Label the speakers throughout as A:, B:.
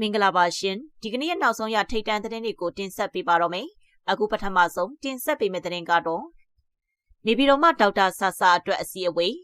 A: မင်္ဂလာပါရှင်ဒီကနေ့ရဲ့နောက်ဆုံးရထိတ်တန့်သတင်းတွေကိုတင်ဆက်ပေးပါတော့မယ်အခုပထမဆုံးတင်ဆက်ပေးမယ့်သတင်းကတော့နေပြည်တော်မှဒေါက်တာဆာဆာအတွက်အစည်းအဝေး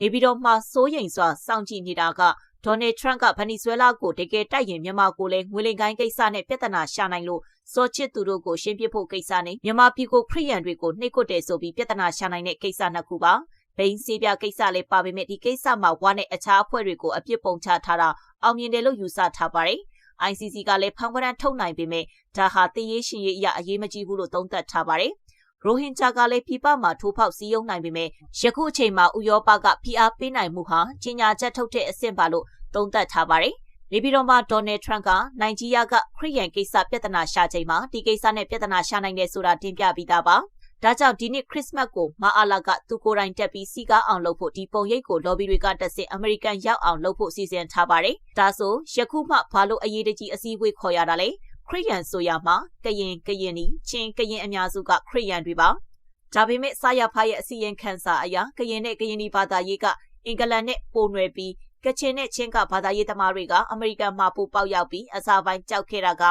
A: နေပြည်တော်မှာစိုးရိမ်စွာစောင့်ကြည့်နေတာကဒေါ်နယ်ထရန့်ကဗနီဇွဲလားကိုတကယ်တိုက်ရင်မြန်မာကိုလည်းငွေလိမ်ကိုင်းကိစ္စနဲ့ပြဿနာရှာနိုင်လို့စောချစ်သူတို့ကိုရှင်းပြဖို့ကိစ္စနဲ့မြန်မာပြည်ကိုခရီးရန်တွေကိုနှိပ်ကွပ်တယ်ဆိုပြီးပြဿနာရှာနိုင်တဲ့ကိစ္စနှစ်ခုပါဘိန်းစေးပြကိစ္စလည်းပါပေမဲ့ဒီကိစ္စမှာဝါနဲ့အခြားအဖွဲ့တွေကိုအပြစ်ပုံချထားတာအောင်မြင်တယ်လို့ယူဆထားပါတယ်။ ICC ကလည်းဖန်ခွရန်ထုတ်နိုင်ပေမဲ့ဒါဟာတည်ရေးရှင်ရေးအရာအရေးမကြီးဘူးလို့သုံးသပ်ထားပါတယ်။ရိုဟင်ဂျာကလည်းပြည်ပမှာထိုးဖောက်စည်းရုံးနိုင်ပေမဲ့ယခုအချိန်မှာဥရောပကဖိအားပေးနိုင်မှုဟာကြီးညာချက်ထုတ်တဲ့အဆင့်ပါလို့သုံးသပ်ထားပါတယ်။နေပြည်တော်မှာဒေါ်နယ်ထရန့်ကနိုင်ဂျီးယားကခရီးရန်ကိစ္စပြဿနာရှာချိန်မှာဒီကိစ္စနဲ့ပြဿနာရှာနိုင်တယ်ဆိုတာတင်ပြပြီးသားပါ။ ဒါကြောင့်ဒီနှစ်ခရစ်စမတ်ကိုမအာလာကသူကိုယ်တိုင်တက်ပြီးစီကားအောင်လုပ်ဖို့ဒီပုံရိပ်ကိုလော်ဘီတွေကတက်ဆင်အမေရိကန်ရောက်အောင်လုပ်ဖို့စီစဉ်ထားပါတယ်။ဒါဆိုယခုမှဘာလို့အရေးတကြီးအစည်းအဝေးခေါ်ရတာလဲ။ခရီးယန်ဆိုရမှာကရင်ကရင်နီချင်းကရင်အများစုကခရီးယန်တွေပါ။ဒါပေမဲ့စာရဖားရဲ့အစီရင်ခံစာအရကရင်နဲ့ကရင်နီဘာသာရေးကအင်္ဂလန်နဲ့ပိုနွယ်ပြီးကချင်နဲ့ချင်းကဘာသာရေးသမားတွေကအမေရိကန်မှာပိုပေါက်ရောက်ပြီးအစာပိုင်းကြောက်ခဲ့တာက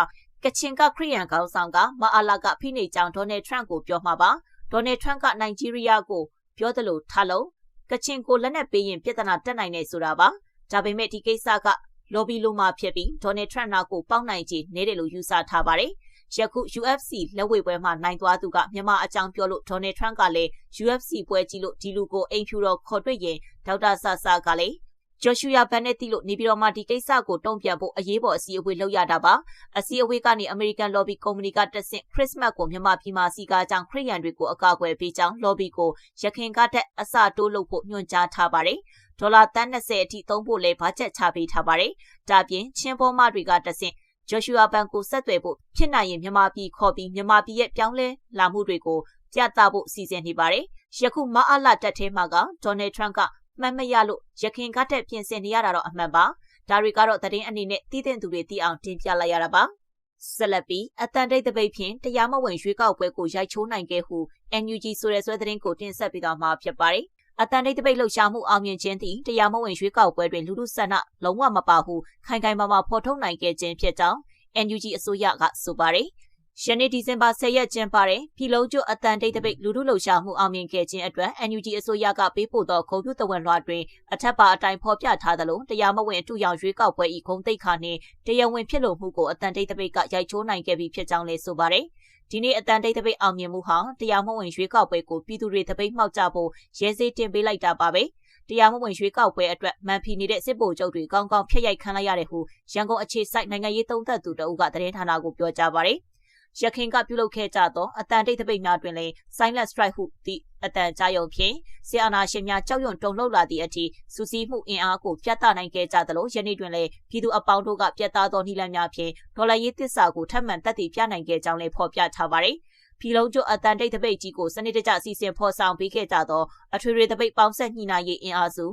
A: ကချင်ကခရီးယန်ခေါင်းဆောင်ကမအာလာကဖိနေကြောင်ဒေါ်နယ်ထရန့်ကိုပြောမှာပါဒေါ်နယ်ထရန့်ကနိုင်ဂျီးရီးယားကိုပြောသလိုထားလို့ကချင်ကိုလက်နက်ပေးရင်ပြဿနာတက်နိုင်နေဆိုတာပါဒါပေမဲ့ဒီကိစ္စကလော်ဘီလိုမှဖြစ်ပြီးဒေါ်နယ်ထရန့်နာကိုပေါက်နိုင်ချေနေတယ်လို့ယူဆထားပါတယ်ယခု UFC လက်ဝဲပွဲမှာနိုင်သွားသူကမြန်မာအကြောင်းပြောလို့ဒေါ်နယ်ထရန့်ကလည်း UFC ပွဲကြည့်လို့ဒီလူကိုအိမ်ဖြူတော်ခေါ်တွေ့ရင်ဒေါက်တာဆာဆာကလည်း ဂျော်ရှူယာဘန်နဲ့တီလို့နေပြည်တော်မှာဒီကိစ္စကိုတုံ့ပြန်ဖို့အရေးပေါ်အစည်းအဝေးလုပ်ရတာပါအစည်းအဝေးကနေအမေရိကန် lobby ကုမ္ပဏီကတက်ဆင့်ခရစ်စမတ်ကိုမြန်မာပြည်မှာစီကားကြောင်ခရစ်ယာန်တွေကိုအကာအကွယ်ပေးကြောင်း lobby ကိုရခင်ကတဲ့အစတိုးလုပ်ဖို့ညွှန်ကြားထားပါတယ်ဒေါ်လာတန်း20အထိသုံးဖို့လည်းဘာချက်ချပေးထားပါတယ်ဒါပြင်ချင်းပေါ်မတွေကတက်ဆင့်ဂျော်ရှူယာဘန်ကိုဆက်သွယ်ဖို့ဖြစ်နိုင်ရင်မြန်မာပြည်ခေါ်ပြီးမြန်မာပြည်ရဲ့ပြောင်းလဲလာမှုတွေကိုပြသဖို့စီစဉ်နေပါတယ်။ယခုမအားလာတက်ထဲမှာကဒေါ်နယ်ထရန့်က မှတ်မရလို့ရခင်ကတက်ပြင်ဆင်နေရတာတော့အမှန်ပါဒါတွေကတော့သတင်းအနေနဲ့တည်တဲ့သူတွေသိအောင်တင်ပြလိုက်ရတာပါဆက်လက်ပြီးအတန်တိတ်တပိတ်ဖြင့်တရားမဝင်ရွေးကောက်ပွဲကိုရိုက်ချိုးနိုင်ခဲ့ဟု NUG ဆိုတဲ့ဆွဲသတင်းကိုတင်ဆက်ပြီးတော့မှာဖြစ်ပါတယ်အတန်တိတ်တပိတ်လှုပ်ရှားမှုအောင်မြင်ခြင်းသည်တရားမဝင်ရွေးကောက်ပွဲတွင်လူလူဆန္ဒလုံးဝမပါဟုခိုင်ခိုင်မာမာဖော်ထုတ်နိုင်ခဲ့ခြင်းဖြစ်ကြောင်း NUG အစိုးရကဆိုပါတယ်။ ယနေ့ဒီဇင်ဘာ10ရက်ကျင်းပတဲ့ပြည်လုံးကျွအတန်တိတ်တပိတ်လူထုလှုပ်ရှားမှုအောင်မြင်ခဲ့ခြင်းအတွက် NUG အစိုးရကပေးပို့သောခုံပြုတဝန်လွှာတွင်အထက်ပါအတိုင်းဖော်ပြထားသလိုတရားမဝင်အတူရောင်ရွေးကောက်ပွဲဤခုံတိတ်ခါနှင့်တရားဝင်ဖြစ်လို့မှုကိုအတန်တိတ်တပိတ်ကရိုက်ချိုးနိုင်ခဲ့ပြီးဖြစ်ကြောင်းလည်းဆိုပါတယ်။ဒီနေ့အတန်တိတ်တပိတ်အောင်မြင်မှုဟာတရားမဝင်ရွေးကောက်ပွဲကိုပြည်သူတွေတပိတ်မှောက်ကြဖို့ရဲစေးတင်ပေးလိုက်တာပါပဲ။တရားမဝင်ရွေးကောက်ပွဲအတွက်မန်ဖီနေတဲ့စစ်ဗိုလ်ချုပ်တွေကောင်းကောင်းဖျက်ရိုက်ခံလိုက်ရတယ်ဟုရန်ကုန်အခြေစိုက်နိုင်ငံရေးသုံးသပ်သူတအုပ်ကသတင်းဌာနကိုပြောကြားပါတယ်။ ရခိုင်ကပြုလုပ်ခဲ့ကြသောအတန်တိတ်တပိတ်များတွင်လည်း silent strike ဟုသည့်အတန်ကြားယုံဖြင့်ဆီအာနာရှင်များကြောက်ရွံ့တုန်လှုပ်လာသည့်အထိစူးစီးမှုအင်အားကိုပြသနိုင်ခဲ့ကြသလိုယနေ့တွင်လည်းပြည်သူအပေါင်းတို့ကပြတ်သားသောနှီးလမ်းများဖြင့်ဒေါ်လာရေးသစ္စာကိုထပ်မံတက်တည်ပြနိုင်ခဲ့ကြောင်းလည်းဖော်ပြထားပါသည်ပြည်လုံးကျွအတန်တိတ်တပိတ်ကြီးကိုစနစ်တကျစီစဉ်ဖော်ဆောင်ပေးခဲ့ကြသောအထွေထွေတပိတ်ပေါင်းဆက်ညှိနှိုင်းရေးအင်အားစု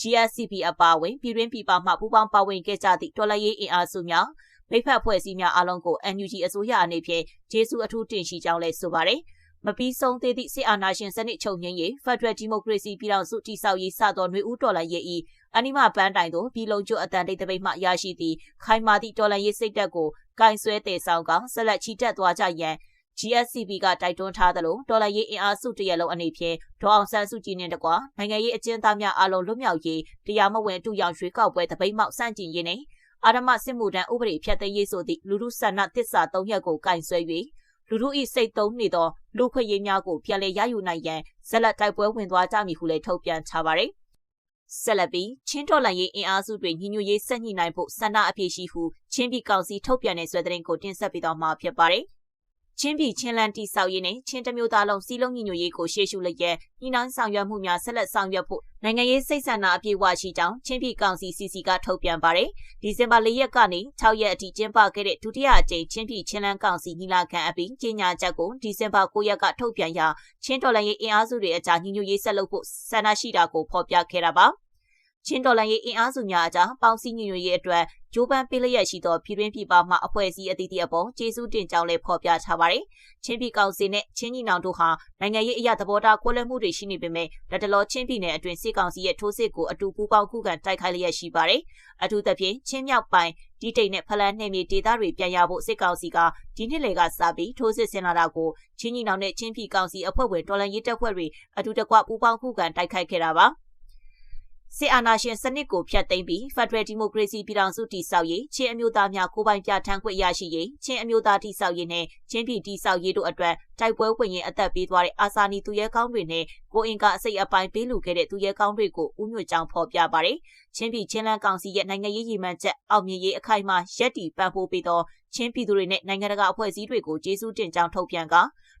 A: GSCP အပါအဝင်ပြည်တွင်းပြည်ပမှပူးပေါင်းပါဝင်ခဲ့ကြသည့်တော်လှန်ရေးအင်အားစုများ မိဖက်ဖွဲ့စည်းများအားလုံးကို NUG အစိုးရအနေဖြင့်ကျေးဇူးအထူးတင်ရှိကြောင်းလည်းဆိုပါတယ်။မပြီးဆုံးသေးသည့်စစ်အာဏာရှင်စနစ်ချုပ်ငြိမ်းရေး Federal Democracy ပြည်ထောင်စုတည်ဆောက်ရေးစသောຫນွေဦးတော်လှန်ရေး၏အနိမပန်းတိုင်သို့ပြည်လုံးကျွအတန်တိတ်တပိတ်မှရရှိသည့်ခိုင်မာသည့်တော်လှန်ရေးစိတ်ဓာတ်ကိုကင်ဆွဲတည်ဆောင်ကဆက်လက်ချီတက်သွားကြရန် GSCB ကတိုက်တွန်းထားသလိုဒေါ်လာရေးအင်အားစုတရလုံးအနေဖြင့်ဒေါအောင်ဆန်းစုကြည်နှင့်တကွနိုင်ငံရေးအကျဉ်းသားများအလုံးလွတ်မြောက်ရေးတရားမဝင်တူရောင်ရွေးကောက်ပွဲတပိတ်မောက်စန့်ကျင်ရေးနှင့် အာရမစစ်မှုထမ်းဥပဒေဖြတ်သိမ်းရေးဆိုသည့်လူထုဆန္ဒတစ္ဆာ၃ရက်ကိုကင်ဆယ်၍လူထု၏စိတ်သုံးနေသောလူခွင့်ရေးများကိုပြန်လည်ရယူနိုင်ရန်ဇက်လက်တိုက်ပွဲဝင်သွားကြမည်ဟုလည်းထုတ်ပြန်ထားပါသည်ဆက်လက်ပြီးချင်းတော်လန်ရေးအင်အားစုတွေညီညွတ်ရေးစက်ညှိနှိုင်းဖို့ဆန္ဒအပြည့်ရှိဟုချင်းပြည်ကောင်စီထုတ်ပြန်တဲ့ဆွဲတဲ့ကိုတင်ဆက်ပေးတော့မှာဖြစ်ပါတယ်။ ချင်းပြည်ချင်းလန်းတိဆောက်ရေးနဲ့ချင်းတမျိုးသားလုံးစီလုံးညီညွတ်ရေးကိုရှေ့ရှုလျက်ညီနောင်ဆောင်ရွက်မှုများဆက်လက်ဆောင်ရွက်ဖို့နိုင်ငံရေးစိတ်ဆန္ဒအပြည့်အဝရှိကြောင်းချင်းပြည်ကောင်စီ CC ကထုတ်ပြန်ပါတယ်။ဒီဇင်ဘာ၄ရက်ကနေ6ရက်အထိကျင်းပခဲ့တဲ့ဒုတိယအကြိမ်ချင်းပြည်ချင်းလန်းကောင်စီညီလာခံအပြီးကြေညာချက်ကိုဒီဇင်ဘာ9ရက်ကထုတ်ပြန်ရာချင်းတော်လှန်ရေးအင်အားစုတွေအကြားညီညွတ်ရေးဆက်လုပ်ဖို့ဆန္ဒရှိတာကိုဖော်ပြခဲ့တာပါ။ ချင်းတော်လိုင်းရေးအင်အားစုများအကြားပေါင်းစည်းညီညွတ်ရေးအတွက်ဂျိုးပန်းပေးလျက်ရှိသောပြည်တွင်းပြည်ပမှအဖွဲ့အစည်းအသီးသီးအပေါ်ကျေးဇူးတင်ကြောင်းလည်းဖော်ပြထားပါတယ်။ချင်းပြည်ကောင်စီနဲ့ချင်းညီနောင်တို့ဟာနိုင်ငံရေးအရာသဘောထားကွဲလွဲမှုတွေရှိနေပေမဲ့လက်တလောချင်းပြည်နယ်အတွင်းစစ်ကောင်စီရဲ့ထိုးစစ်ကိုအတူပူးပေါင်းခုခံတိုက်ခိုက်လျက်ရှိပါတယ်။အထူးသဖြင့်ချင်းမြောက်ပိုင်းဒီတိတ်နဲ့ဖလန်းနယ်မြေဒေသတွေပြန်ရဖို့စစ်ကောင်စီကဒီနှစ်လေကစပြီးထိုးစစ်ဆင်လာတာကိုချင်းညီနောင်နဲ့ချင်းပြည်ကောင်စီအဖွဲ့ဝင်တော်လှန်ရေးတပ်ဖွဲ့တွေအတူတကွပူးပေါင်းခုခံတိုက်ခိုက်ခဲ့တာပါ။ စစ်အာဏာရှင်စနစ်ကိုဖျက်သိမ်းပြီး Federal Democracy ပြည်ထောင်စုတည်ဆောက်ရေးချင်းအမျိုးသားများကိုပိုင်ပြဋ္ဌာန်းခွင့်ရရှိရေးချင်းအမျိုးသားတည်ဆောက်ရေးနဲ့ချင်းပြည်တည်ဆောက်ရေးတို့အတွက် တိုက်ပွဲဝင်ရင်အသက်ပေးသွားတဲ့အာစာနီသူရဲကောင်းတွေနဲ့ကိုအင်ကအစိတ်အပိုင်းပေးလူခဲ့တဲ့သူရဲကောင်းတွေကိုဥညွှတ်ကြောင်းဖော်ပြပါတယ်။ချင်းပြည်ချင်းလန်းကောင်စီရဲ့နိုင်ငံရေးရည်မှန်းချက်အောင်မြင်ရေးအခိုင်အမာရက်တီပံ့ပိုးပေးသောချင်းပြည်သူတွေနဲ့နိုင်ငံတကာအဖွဲ့အစည်းတွေကိုကျေးဇူးတင်ကြောင်းထုတ်ပြန်က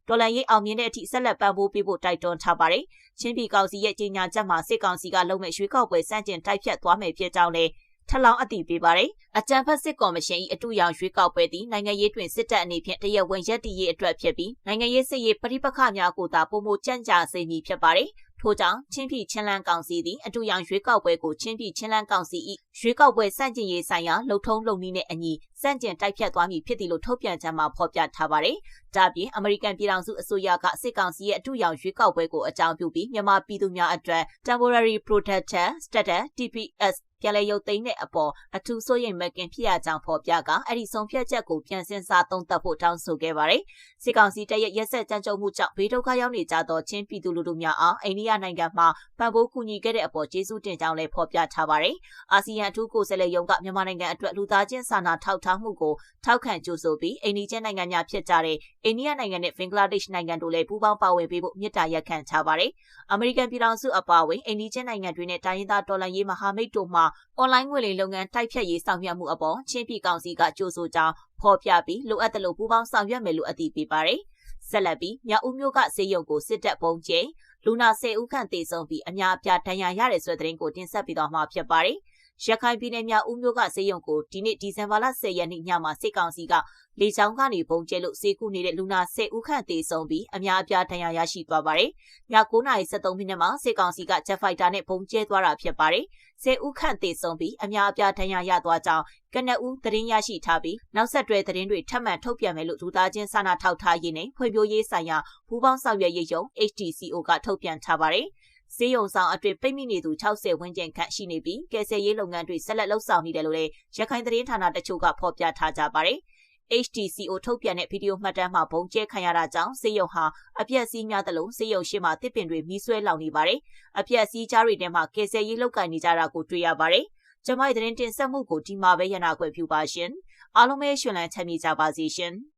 A: တော်လန်ရေးအောင်မြင်တဲ့အထိဆက်လက်ပံ့ပိုးပေးဖို့တိုက်တွန်းထားပါတယ်။ချင်းပြည်ကောင်စီရဲ့ကြေညာချက်မှာစစ်ကောင်စီကလုံမဲ့ရွေးကောက်ပွဲစန့်ကျင်တိုက်ဖြတ်သွားမယ်ဖြစ်ကြောင်းလည်း ထလောင်းအတိပေးပါတယ်။အကြံဖက်စစ်ကော်မရှင်၏အတူရောင်ရွေးကောက်ပွဲသည်နိုင်ငံရေးတွင်စစ်တပ်အနေဖြင့်တရဝင်ရက်တည်ရေးအတွက်ဖြစ်ပြီးနိုင်ငံရေးစစ်ရေးပဋိပက္ခများကိုသာပုံမကြန့်ကြာစေမည်ဖြစ်ပါတယ်။ထို့ကြောင့်ချင်းပြည်ချင်းလန်းကောင်စီသည်အတူရောင်ရွေးကောက်ပွဲကိုချင်းပြည်ချင်းလန်းကောင်စီ၏ရွေးကောက်ပွဲစန့်ကျင်ရေးဆိုင်ရာလှုပ်ထုံးလုပ်နည်းနဲ့အညီစန့်ကျင်တိုက်ဖြတ်သွားမည်ဖြစ်သည်လို့ထုတ်ပြန်ချက်မှာဖော်ပြထားပါတယ်။ဒါပြင်အမေရိကန်ပြည်ထောင်စုအစိုးရကစစ်ကောင်စီရဲ့အတူရောင်ရွေးကောက်ပွဲကိုအကြောင်းပြုပြီးမြန်မာပြည်သူများအတွက် Temporary Protector Status TPS ပြန်လည်ရုပ်သိမ်းတဲ့အပေါ်အထူးစိုးရိမ်မကင်ဖြစ်ရကြောင်းဖော်ပြကအဲ့ဒီဆုံးဖြတ်ချက်ကိုပြန်စင်စားသုံးသပ်ဖို့တောင်းဆိုခဲ့ပါတယ်။စစ်ကောင်စီတပ်ရဲ့ရက်ဆက်ကြမ်းကြုတ်မှုကြောင့်ဘေးဒုက္ခရောက်နေကြသောချင်းပြည်သူလူထုများအားအိန္ဒိယနိုင်ငံမှပံ့ပိုးကူညီခဲ့တဲ့အပေါ်ကျေးဇူးတင်ကြောင်းလည်းဖော်ပြထားပါတယ်။အာဆီယံအထူးကိုယ်စားလှယ်ရုံးကမြန်မာနိုင်ငံအတွက်လူသားချင်းစာနာထောက်ထားမှုကိုထောက်ခံကြိုးဆိုပြီးအိန္ဒိယနိုင်ငံများဖြစ်ကြတဲ့အိန္ဒိယနိုင်ငံနဲ့ဘင်္ဂလားဒေ့ရှ်နိုင်ငံတို့လည်းပူးပေါင်းပါဝင်ပေးဖို့မြစ်တာရက်ခံထားပါတယ်။အမေရိကန်ပြည်ထောင်စုအပါအဝင်အိန္ဒိယနိုင်ငံတွေနဲ့တိုင်းရင်းသားတော်လှန်ရေးမဟာမိတ်တို့မှအွန်လိုင်းငွေလိမ်လုပ်ငန်းတိုက်ဖြတ်ရေးဆောင်ရွက်မှုအပေါ်ချင်းပြည်ကောင်စီကကြိုးဆိုကြောင်းဖော်ပြပြီးလိုအပ်သလိုပူးပေါင်းဆောင်ရွက်မယ်လို့အတည်ပြုပါတယ်။ဆက်လက်ပြီးမြောက်ဦးမြို့ကစေယုံကိုစစ်တပ်ပုံကျဲလူနာ10ဦးခန့်သေဆုံးပြီးအများအပြားဒဏ်ရာရတဲ့ဆွဲတဲ့ရင်ကိုတင်ဆက်ပြီးတော့မှဖြစ်ပါတယ်။ ရခိုင်ပြည်နယ်မြောက်ဦးမြို့ကစေယုံကိုဒီနေ့ဒီဇင်ဘာလ10ရက်နေ့ညမှာစစ်ကောင်စီကလေကြောင်းကနေပုံကျဲလို့စေကူနေတဲ့လူနာ10ဦးခန့်သေဆုံးပြီးအများအပြားဒဏ်ရာရရှိသွားပါတယ်။ည9:73မိနစ်မှာစစ်ကောင်စီကဂျက်ဖိုက်တာနဲ့ပုံကျဲသွားတာဖြစ်ပါတယ်။10ဦးခန့်သေဆုံးပြီးအများအပြားဒဏ်ရာရသွားကြောင်းကနအူးသတင်းရရှိထားပြီးနောက်ဆက်တွဲသတင်းတွေထပ်မံထုတ်ပြန်မယ်လို့ဒူသားချင်းစာနာထောက်ထားရေးနဲ့ဖွံ့ဖြိုးရေးဆိုင်ရာပူးပေါင်းဆောင်ရွက်ရေးယုံ HTCO ကထုတ်ပြန်ထားပါတယ်။ ဈေးရုံဆောင်အတွင်းပိတ်မိနေသူ60ဝန်းကျင်ခန့်ရှိနေပြီးကယ်ဆယ်ရေးလုပ်ငန်းတွေဆက်လက်လှုပ်ဆောင်နေတယ်လို့လည်းရခိုင်သတင်းဌာနတချို့ကဖော်ပြထားကြပါတယ်။ HTCO ထုတ်ပြန်တဲ့ဗီဒီယိုမှတ်တမ်းမှာဘုံကျဲခံရတာကြောင့်စေယုံဟာအပြက်စီးများသလိုစေယုံရှိမှတစ်ပင်တွေမီးဆွဲလောင်နေပါတယ်။အပြက်စီးကြားတွေထဲမှာကယ်ဆယ်ရေးလုပ်ကိုင်နေကြတာကိုတွေ့ရပါတယ်။ကျမရဲ့သတင်းတင်ဆက်မှုကိုဒီမှာပဲရနာခွင့်ပြုပါရှင်။အားလုံးပဲရှင်လန်းချမ်းမြေ့ကြပါစေရှင်။